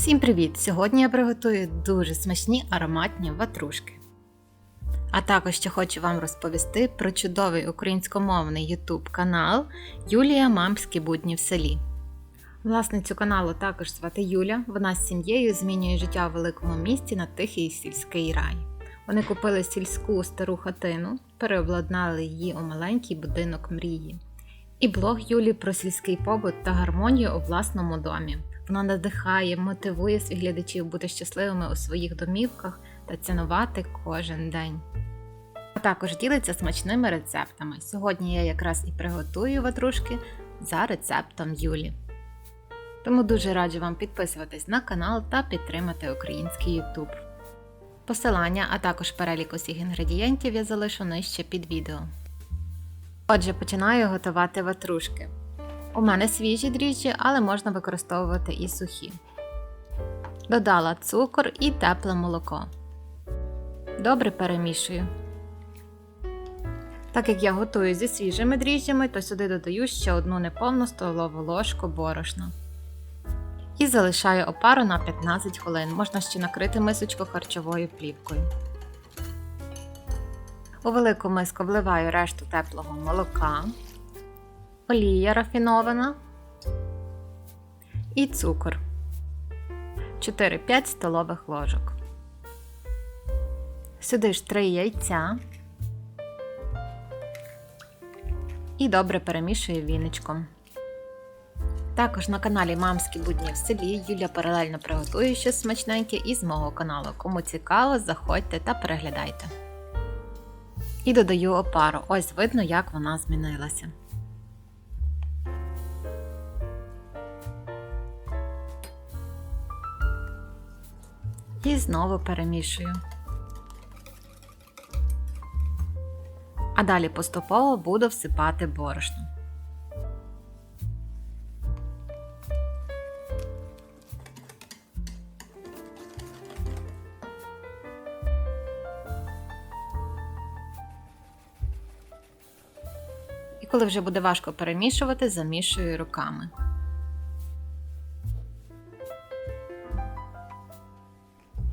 Всім привіт! Сьогодні я приготую дуже смачні ароматні ватрушки. А також ще хочу вам розповісти про чудовий українськомовний YouTube канал Юлія Мамські будні в селі. Власницю каналу також звати Юля. Вона з сім'єю змінює життя в великому місті на тихий сільський рай. Вони купили сільську стару хатину, переобладнали її у маленький будинок мрії. І блог Юлі про сільський побут та гармонію у власному домі. Вона надихає, мотивує своїх глядачів бути щасливими у своїх домівках та цінувати кожен день. А також ділиться смачними рецептами. Сьогодні я якраз і приготую ватрушки за рецептом Юлі. Тому дуже раджу вам підписуватись на канал та підтримати український YouTube. Посилання, а також перелік усіх інгредієнтів я залишу нижче під відео. Отже, починаю готувати ватрушки. У мене свіжі дріжджі, але можна використовувати і сухі. Додала цукор і тепле молоко. Добре перемішую. Так як я готую зі свіжими дріжджами, то сюди додаю ще одну неповну столову ложку борошна. І залишаю опару на 15 хвилин. Можна ще накрити мисочку харчовою плівкою. У велику миску вливаю решту теплого молока олія рафінована і цукор 4-5 столових ложок. Сюди ж 3 яйця і добре перемішую віничком. Також на каналі Мамські будні в селі Юля паралельно приготує щось смачненьке із мого каналу. Кому цікаво, заходьте та переглядайте. І додаю опару. Ось видно, як вона змінилася. І знову перемішую. А далі поступово буду всипати борошно. І коли вже буде важко перемішувати, замішую руками.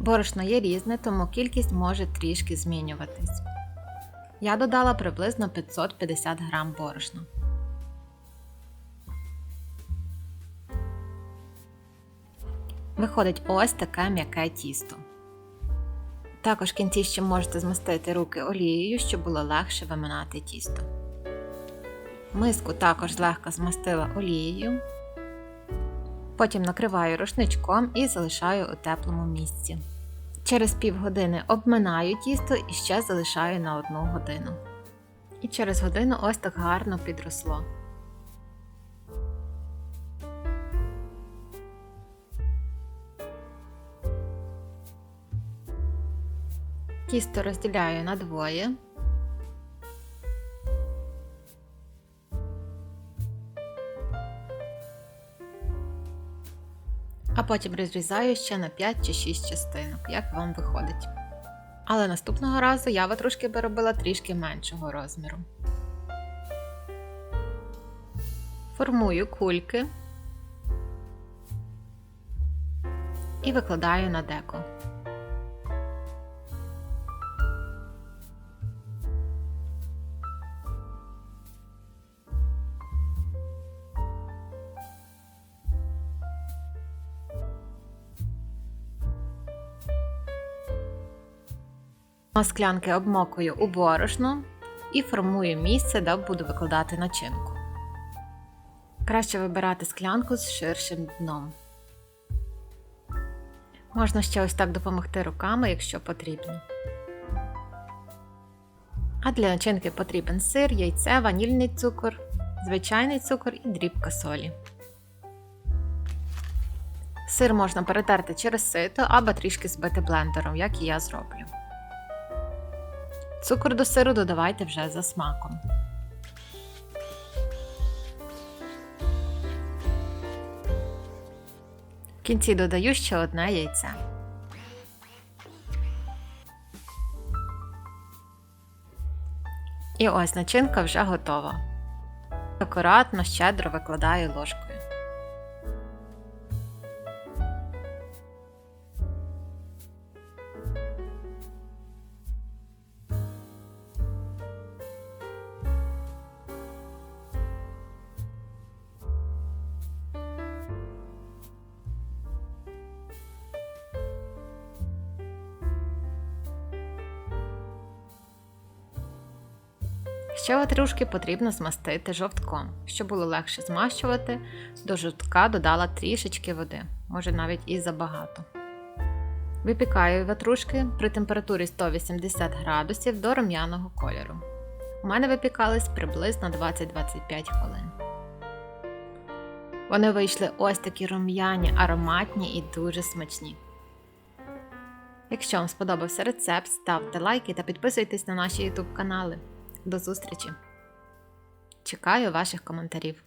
Борошно є різне, тому кількість може трішки змінюватись. Я додала приблизно 550 грам борошна. Виходить ось таке м'яке тісто. Також кінці ще можете змастити руки олією, щоб було легше виминати тісто. Миску також злегка змастила олією. Потім накриваю рушничком і залишаю у теплому місці. Через півгодини обминаю тісто і ще залишаю на одну годину. І через годину ось так гарно підросло. Тісто розділяю на двоє. А потім розрізаю ще на 5 чи 6 частинок, як вам виходить. Але наступного разу я ватрушки би робила трішки меншого розміру. Формую кульки і викладаю на деко. Склянки обмокую у борошно і формую місце, де буду викладати начинку. Краще вибирати склянку з ширшим дном. Можна ще ось так допомогти руками, якщо потрібно. А для начинки потрібен сир, яйце, ванільний цукор, звичайний цукор і дрібка солі. Сир можна перетерти через сито або трішки збити блендером, як і я зроблю. Цукор до сиру додавайте вже за смаком. В кінці додаю ще одне яйце. І ось начинка вже готова. Акуратно, щедро викладаю ложкою. Ще ватрушки потрібно змастити жовтком. Щоб було легше змащувати, до жовтка додала трішечки води, може навіть і забагато. Випікаю ватрушки при температурі 180 градусів до рум'яного кольору. У мене випікались приблизно 20-25 хвилин. Вони вийшли ось такі рум'яні, ароматні і дуже смачні. Якщо вам сподобався рецепт, ставте лайки та підписуйтесь на наші YouTube канали. До зустрічі! Чекаю ваших коментарів.